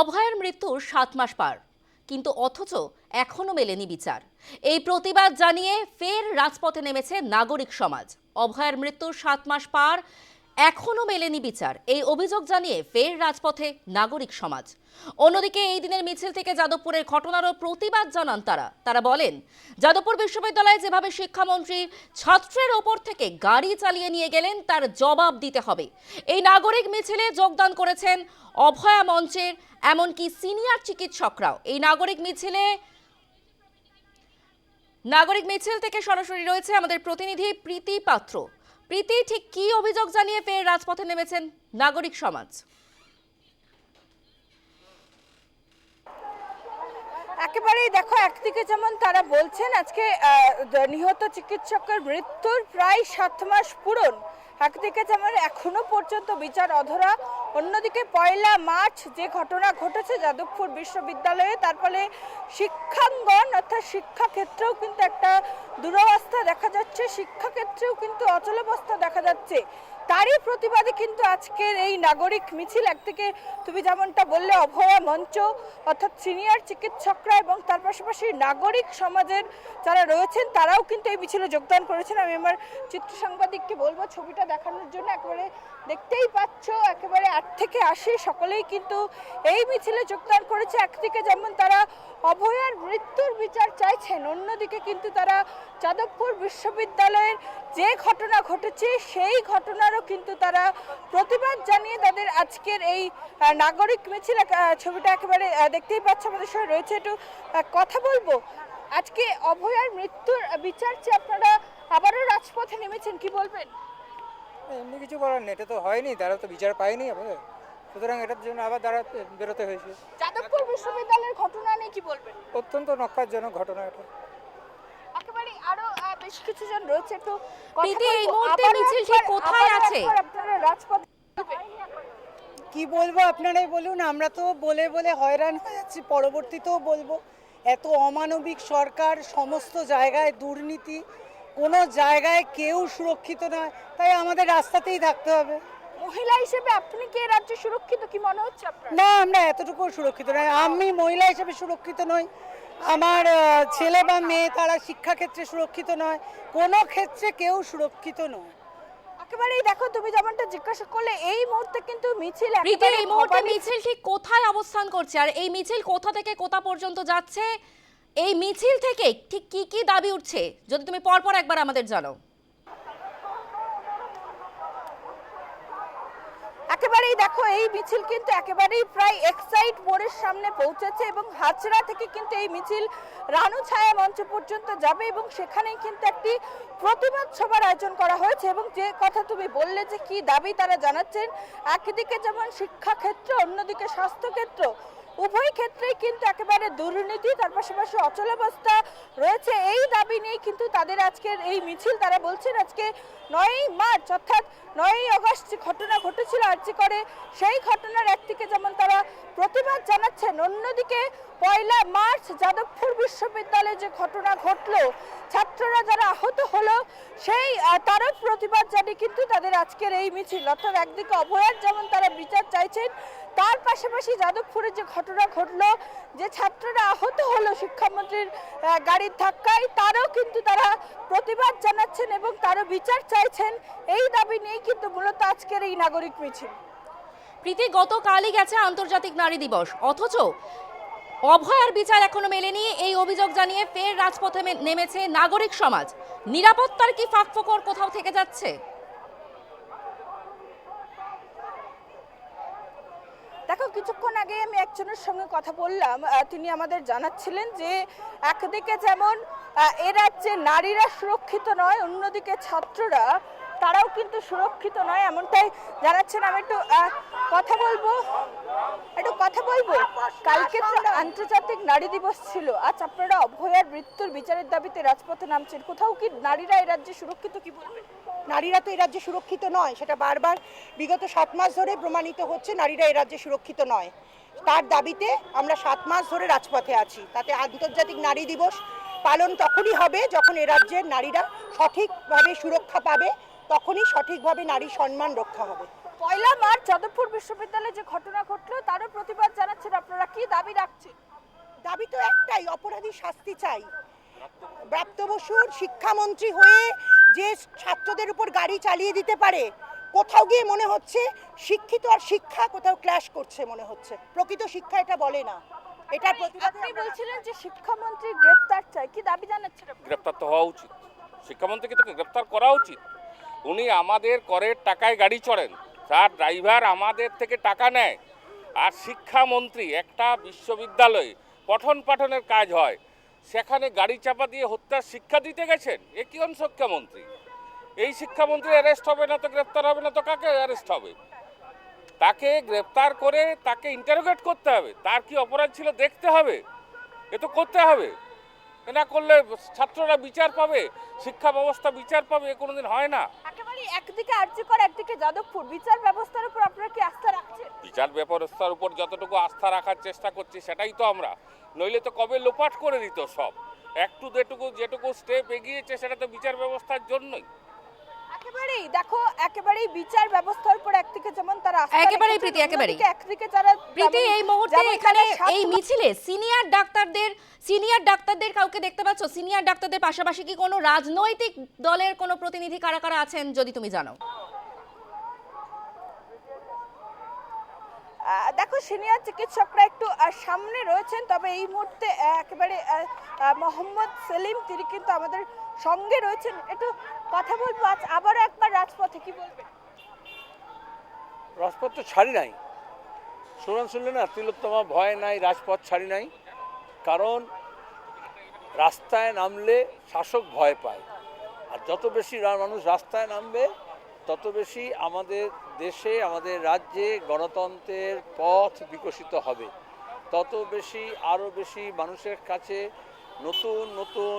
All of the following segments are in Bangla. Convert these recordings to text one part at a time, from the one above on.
অভয়ের মৃত্যুর সাত মাস পার। কিন্তু অথচ এখনও মেলেনি বিচার। এই প্রতিবাদ জানিয়ে ফের রাজপথে নেমেছে নাগরিক সমাজ। অভয়ের মৃত্যুর সাত মাস পার এখনও মেলেনি বিচার। এই অভিযোগ জানিয়ে ফের রাজপথে নাগরিক সমাজ। অন্যদিকে এই দিনের মিছিল থেকে যাদবপুরের ঘটনারও প্রতিবাদ জানান তারা। তারা বলেন, যাদবপুর বিশ্ববিদ্যালয়ে যেভাবে শিক্ষামন্ত্রী ছাত্রের ওপর থেকে গাড়ি চালিয়ে নিয়ে গেলেন, তার জবাব দিতে হবে। এই নাগরিক মিছিলে যোগদান করেছেন অভয়া মঞ্চের, এমনকি সিনিয়র চিকিৎসকরাও। এই নাগরিক মিছিলে, নাগরিক মিছিল থেকে সরাসরি রয়েছে আমাদের প্রতিনিধি প্রীতি পাত্র। প্রীতি ঠিক কি অভিযোগ জানিয়ে ফের রাজপথে নেমেছেন নাগরিক সমাজ? একেবারেই দেখো, একদিকে যেমন তারা বলছেন, আজকে নিহত চিকিৎসকের মৃত্যুর প্রায় সাত মাস পূরণ। একদিকে যেমন এখনও পর্যন্ত বিচার অধরা অন্যদিকে পয়লা মার্চ যে ঘটনা ঘটেছে যাদবপুর বিশ্ববিদ্যালয়ে, তার ফলে শিক্ষাঙ্গন অর্থাৎ শিক্ষাক্ষেত্রেও কিন্তু একটা দুরবস্থা দেখা যাচ্ছে, শিক্ষাক্ষেত্রেও কিন্তু অচলাবস্থা দেখা যাচ্ছে। তারই প্রতিবাদে কিন্তু আজকের এই নাগরিক মিছিল একদিকে তুমি যেমনটা বললে, অভয়া মঞ্চ, অর্থাৎ সিনিয়র চিকিৎসকরা এবং তার পাশাপাশি নাগরিক সমাজের যারা রয়েছেন, তারাও কিন্তু এই মিছিলে যোগদান করেছেন। আমি আমার চিত্র সাংবাদিককে বলব, ছবিটা দেখানোর জন্য একেবারে দেখতেই পাচ্ছ, একেবারে আট থেকে আশি, সকলেই কিন্তু এই মিছিলে যোগদান করেছে। একদিকে যেমন তারা অভয়ার মৃত্যুর বিচার চাইছেন, অন্যদিকে কিন্তু তারা যাদবপুর বিশ্ববিদ্যালয়ের যে ঘটনা ঘটেছে, সেই ঘটনারও কিন্তু তারা প্রতিবাদ জানিয়ে তাদের আজকের এই নাগরিক মিছিল ছবিটা একেবারে দেখতেই পাচ্ছ আমাদের সঙ্গে রয়েছে। একটু কথা বলব। আজকে অভয়ার মৃত্যুর বিচার চেয়ে আপনারা আবারও রাজপথে নেমেছেন কি বলবেন? এমনি কিছু করার নেই এটা তো হয়নি তারা তো বিচার পায়নি আমাদের। সুতরাং এটার জন্য আবার তারা বেরোতে হয়েছে। যাদবপুর বিশ্ববিদ্যালয়ের ঘটনা নিয়ে কি বলবেন? অত্যন্ত নক্কারজনক ঘটনা এটা। বেশ কিছু জন রয়েছে একটু প্রীতি, এই মুহূর্তে মিছিল ঠিক কোথায় আছে? আপনারা রাজপথে কি বলব আপনারাই বলুন আমরা তো বলে বলে হয়রান হয়ে যাচ্ছি পরবর্তীতেও বলব এত অমানবিক সরকার সমস্ত জায়গায় দুর্নীতি কোনো জায়গায় কেউ সুরক্ষিত নয় তাই আমাদের রাস্তাতেই থাকতে হবে। মহিলা হিসেবে আপনি কি রাজ্যে সুরক্ষিত? কি মনে হচ্ছে আপনার? না আমরা এতটুকু সুরক্ষিত নয় আমি মহিলা হিসেবে সুরক্ষিত নই আমার ছেলে বা মেয়ে তারা শিক্ষাক্ষেত্রে সুরক্ষিত নয় কোনো ক্ষেত্রে কেউ সুরক্ষিত নয়। একেবারেই দেখো তুমি যেমনটা জিজ্ঞাসা করলে এই মুহূর্তে কিন্তু মিছিল একেবারে এই মুহূর্তে মিছিল ঠিক কোথায় অবস্থান করছে? আর এই মিছিল কোথা থেকে কোথা পর্যন্ত যাচ্ছে? এই মিছিল থেকে ঠিক কি কি দাবি উঠছে? যদি তুমি পরপর একবার আমাদের জানাও। একেবারেই দেখো, এই মিছিল কিন্তু একেবারেই প্রায় এক্সাইট মোড়ের সামনে পৌঁছেছে এবং হাজরা থেকে কিন্তু এই মিছিল রানু ছায়া মঞ্চ পর্যন্ত যাবে এবং সেখানেই কিন্তু একটি প্রতিবাদ সভার আয়োজন করা হয়েছে এবং যে কথা তুমি বললে যে কি দাবি তারা জানাচ্ছেন, একদিকে যেমন শিক্ষাক্ষেত্র, অন্যদিকে স্বাস্থ্যক্ষেত্র উভয় ক্ষেত্রেই কিন্তু একেবারে দুর্নীতি, তার পাশাপাশি অচলাবস্থা রয়েছে। এই দাবি নিয়ে কিন্তু তাদের আজকের এই মিছিল। তারা বলছেন, আজকে নয়ই মার্চ, অর্থাৎ নয়ই আগস্ট ঘটনা ঘটেছিল আর্জি করে, সেই ঘটনার একদিকে যেমন তারা প্রতিবাদ জানাচ্ছেন, অন্যদিকে পয়লা মার্চ যাদবপুর বিশ্ববিদ্যালয়ে যে ঘটনা ঘটলো, ছাত্ররা যারা আহত হলো, সেই তারও প্রতিবাদ জানিয়ে কিন্তু তাদের আজকের এই মিছিল। অর্থাৎ একদিকে অভয়ার যেমন তারা বিচার চাইছেন, তার পাশাপাশি যাদবপুরের যে ঘটনা ঘটলো যে ছাত্ররা আহত হলো শিক্ষামন্ত্রীর গাড়ির ধাক্কায়। তারও কিন্তু তারা প্রতিবাদ জানাচ্ছেন এবং তারও বিচার চাইছেন। এই দাবি নিয়েই কিন্তু মূলত আজকের এই নাগরিক মিছিল। প্রীতি, গতকালই গেছে আন্তর্জাতিক নারী দিবস। অথচ অভয়ার বিচার এখনও মেলেনি। এই অভিযোগ জানিয়ে ফের রাজপথে নেমেছে নাগরিক সমাজ। নিরাপত্তার কি ফাঁকফোকর কোথাও থেকে যাচ্ছে? দেখো, কিছুক্ষণ আগে আমি একজনের সঙ্গে কথা বললাম তিনি আমাদের জানাচ্ছিলেন যে একদিকে যেমন এ রাজ্যে নারীরা সুরক্ষিত নয়, অন্যদিকে ছাত্ররা তারাও কিন্তু সুরক্ষিত নয়, এমনটাই জানাচ্ছেন। আমি একটু কথা বলব? একটু কথা বলব? কালকে তো আন্তর্জাতিক নারী দিবস ছিল। আজ আপনারা অভয়ার মৃত্যুর বিচারের দাবিতে রাজপথে নামছেন। কোথাও কি নারীরা এই রাজ্যে সুরক্ষিত কি বলবেন নারীরা তো এই রাজ্যে সুরক্ষিত নয়, সেটা বারবার বিগত সাত মাস ধরে প্রমাণিত হচ্ছে নারীরা এই রাজ্যে সুরক্ষিত নয়। তার দাবিতে আমরা সাত মাস ধরে রাজপথে আছি। তাতে আন্তর্জাতিক নারী দিবস পালন তখনই হবে যখন এ রাজ্যের নারীরা সঠিকভাবে সুরক্ষা পাবে তখনই সঠিকভাবে নারী সম্মান রক্ষা হবে। পয়লা মার্চ যাদবপুর বিশ্ববিদ্যালয়ে যে ঘটনা ঘটলো তারও প্রতিবাদ জানাচ্ছেন আপনারা। কি দাবি রাখছেন? দাবি তো একটাই অপরাধী শাস্তি চাই। প্রাপ্তবসুর শিক্ষামন্ত্রী হয়ে যে ছাত্রদের উপর গাড়ি চালিয়ে দিতে পারে কোথাও গিয়ে মনে হচ্ছে শিক্ষিত আর শিক্ষা কোথাও ক্ল্যাশ করছে মনে হচ্ছে। প্রকৃত শিক্ষা এটা বলে না। এটার প্রতিবাদে আপনি বলছিলেন যে শিক্ষামন্ত্রী গ্রেফতার চাই কি দাবি জানাচ্ছেন আপনি? গ্রেপ্তার তো হওয়া উচিত। শিক্ষামন্ত্রীকে তো গ্রেফতার করা উচিত। উনি আমাদের করের টাকায় গাড়ি চড়েন। তার ড্রাইভার আমাদের থেকে টাকা নেয়। আর শিক্ষামন্ত্রী, একটা বিশ্ববিদ্যালয়ে, পঠন পাঠনের কাজ হয়। সেখানে গাড়ি চাপা দিয়ে হত্যার শিক্ষা দিতে গেছেন? এ কি শিক্ষামন্ত্রী? এই শিক্ষামন্ত্রী অ্যারেস্ট হবে না তো, গ্রেপ্তার হবে না তো, কাকে অ্যারেস্ট হবে? তাকে গ্রেপ্তার করে তাকে ইন্টারোগেট করতে হবে। তার কি অপরাধ ছিল দেখতে হবে? এ তো করতে হবে। না করলে ছাত্ররা বিচার পাবে শিক্ষা ব্যবস্থা বিচার পাবে এ কোনোদিন হয় না। একেবারে একদিকে আর্যিকর একদিকে যাদবপুর। বিচার ব্যবস্থার উপর আপনারা কি আস্থা রাখছেন? বিচার ব্যবস্থার উপর যতটুকু আস্থা রাখার চেষ্টা করছি সেটাই তো আমরা। নইলে তো কবে লোপাট করে দিত সব। একটু যেটুকু যেটুকু স্টেপ এগিয়েছে সেটা তো বিচার ব্যবস্থার জন্যই। একেবারেই দেখো একেবারেই বিচার ব্যবস্থার উপর একদিকে যেমন তারা একেবারেই প্রীতি, একেবারেই। একদিকে যারা প্রীতি এই মুহূর্তে এখানে এই মিছিলে সিনিয়র ডাক্তারদের সিনিয়র ডাক্তারদের কাউকে দেখতে পাচ্ছ? সিনিয়র ডাক্তারদের পাশাপাশি কি কোনো রাজনৈতিক দলের কোনো প্রতিনিধি কারা কারা আছেন যদি তুমি জানো? দেখো সিনিয়র চিকিৎসকরা একটু সামনে রয়েছেন তবে এই মুহূর্তে একেবারে মোহাম্মদ সেলিম তিনি কিন্তু আমাদের সঙ্গে রয়েছেন। একটু কথা বলব আজ আবারও একবার রাজপথে, কি বলবেন? রাজপথ তো ছাড়ি নাই। শুনলেন শুনলে না, তিলোত্তমা ভয় নাই, রাজপথ ছাড়ি নাই। কারণ রাস্তায় নামলে শাসক ভয় পায়। আর যত বেশি মানুষ রাস্তায় নামবে, তত বেশি আমাদের দেশে, আমাদের রাজ্যে গণতন্ত্রের পথ বিকশিত হবে। তত বেশি আরও বেশি মানুষের কাছে নতুন নতুন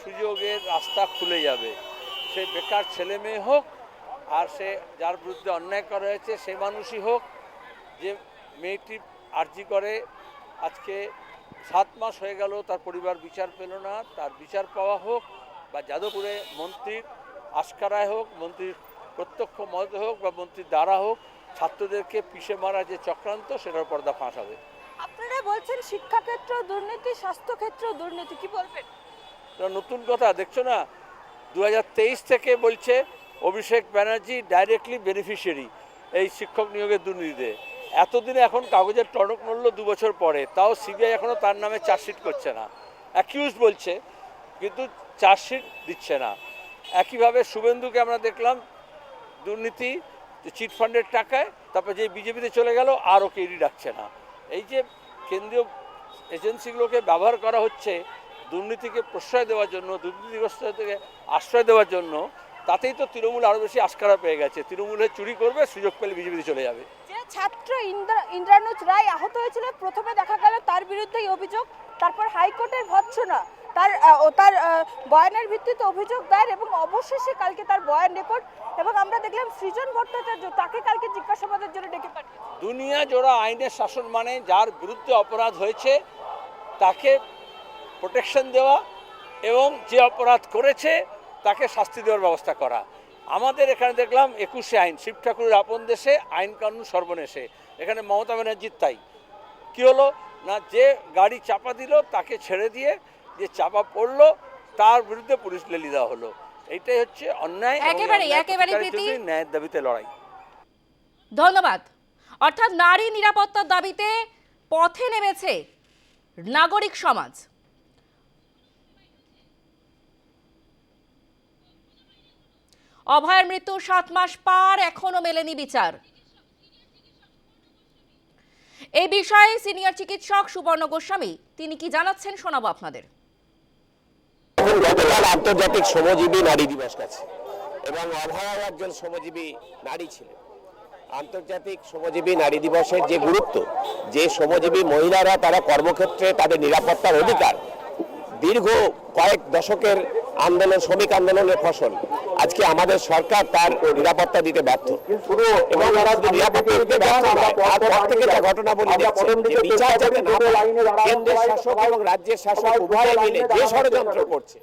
সুযোগের রাস্তা খুলে যাবে। সে বেকার ছেলে মেয়ে হোক আর সে যার বিরুদ্ধে অন্যায় করা হয়েছে সে মানুষই হোক যে মেয়েটি আর্জি করে আজকে সাত মাস হয়ে গেল তার পরিবার বিচার পেল না তার বিচার পাওয়া হোক বা যাদবপুরে মন্ত্রীর আশকারায় হোক মন্ত্রীর প্রত্যক্ষ মত হোক বা মন্ত্রীর দ্বারা হোক ছাত্রদেরকে পিষে মারা যে চক্রান্ত সেটার পর্দা ফাঁস হবে। আপনারা বলছেন শিক্ষাক্ষেত্র দুর্নীতি স্বাস্থ্যক্ষেত্র দুর্নীতি কি বলবেন? নতুন কথা দেখছ না? দু হাজার তেইশ থেকে বলছে অভিষেক ব্যানার্জি ডাইরেক্টলি বেনিফিশিয়ারি এই শিক্ষক নিয়োগের দুর্নীতিতে। এতদিনে এখন কাগজের টনক নড়ল দু বছর পরে, তাও সিবিআই এখনও তার নামে চার্জশিট করছে না। অ্যাকিউজ বলছে, কিন্তু চার্জশিট দিচ্ছে না। একইভাবে শুভেন্দুকে আমরা দেখলাম দুর্নীতি, চিট ফান্ডের টাকায়, তারপর যে বিজেপিতে চলে গেল আর ওকে ইডি ডাকছে না। এই যে কেন্দ্রীয় এজেন্সিগুলোকে ব্যবহার করা হচ্ছে দুর্নীতিকে প্রশ্রয় দেওয়ার জন্য দুর্নীতিগ্রস্ত থেকে আশ্রয় দেওয়ার জন্য তাতেই তো তৃণমূল আরও বেশি আস্কারা পেয়ে গেছে। তৃণমূলে চুরি করবে সুযোগ পেলে বিজেপিতে চলে যাবে। যে ছাত্র ইন্দ্রা- ইন্দ্রানুজ রায় আহত হয়েছিল প্রথমে দেখা গেল তার বিরুদ্ধেই অভিযোগ তারপর হাইকোর্টের ভৎসনা। তার ও তার বয়ানের ভিত্তিতে অভিযোগ দায়ের এবং অবশেষে কালকে তার বয়ান রেকর্ড এবং আমরা দেখলাম সৃজন ভট্টাচার্য তাকে কালকে জিজ্ঞাসাবাদের জন্য ডেকে পাঠিয়েছে। দুনিয়া জোড়া আইনের শাসন মানে যার বিরুদ্ধে অপরাধ হয়েছে তাকে প্রোটেকশন দেওয়া এবং যে অপরাধ করেছে তাকে শাস্তি দেওয়ার ব্যবস্থা করা। আমাদের এখানে দেখলাম একুশে আইন শিব ঠাকুরের আপন দেশে আইন কানুন সর্বনেশে। এখানে মমতা ব্যানার্জির তাই। কী হলো? না যে গাড়ি চাপা দিল তাকে ছেড়ে দিয়ে যে চাপা পড়ল তার বিরুদ্ধে পুলিশ লেলি দেওয়া হলো। এইটাই হচ্ছে অন্যায় ন্যায়ের দাবিতে লড়াই। ধন্যবাদ। অর্থাৎ নারী নিরাপত্তার দাবিতে পথে নেমেছে নাগরিক সমাজ। অভয়ের মৃত্যু সাত মাস পার, এখনও মেলেনি বিচার। এই বিষয়ে সিনিয়র চিকিৎসক সুবর্ণ গোস্বামী, তিনি কি জানাচ্ছেন শোনাবো আপনাদের। আন্তর্জাতিক শ্রমজীবী নারী দিবস গেছে, এবং অভয়ার একজন শ্রমজীবী নারী ছিলেন। আন্তর্জাতিক শ্রমজীবী নারী দিবসের যে গুরুত্ব, যে শ্রমজীবী মহিলারা তারা কর্মক্ষেত্রে তাদের নিরাপত্তার অধিকার, দীর্ঘ কয়েক দশকের আন্দোলন, শ্রমিক আন্দোলনের ফসল আজকে আমাদের সরকার তার নিরাপত্তা দিতে ব্যর্থ। এবং তারা নিরাপত্তা দিতে ব্যর্থ থেকে যা ঘটনা বলি বিচার যাতে না কেন্দ্রের শাসক এবং রাজ্যের শাসক উভয় মিলে যে ষড়যন্ত্র করছে।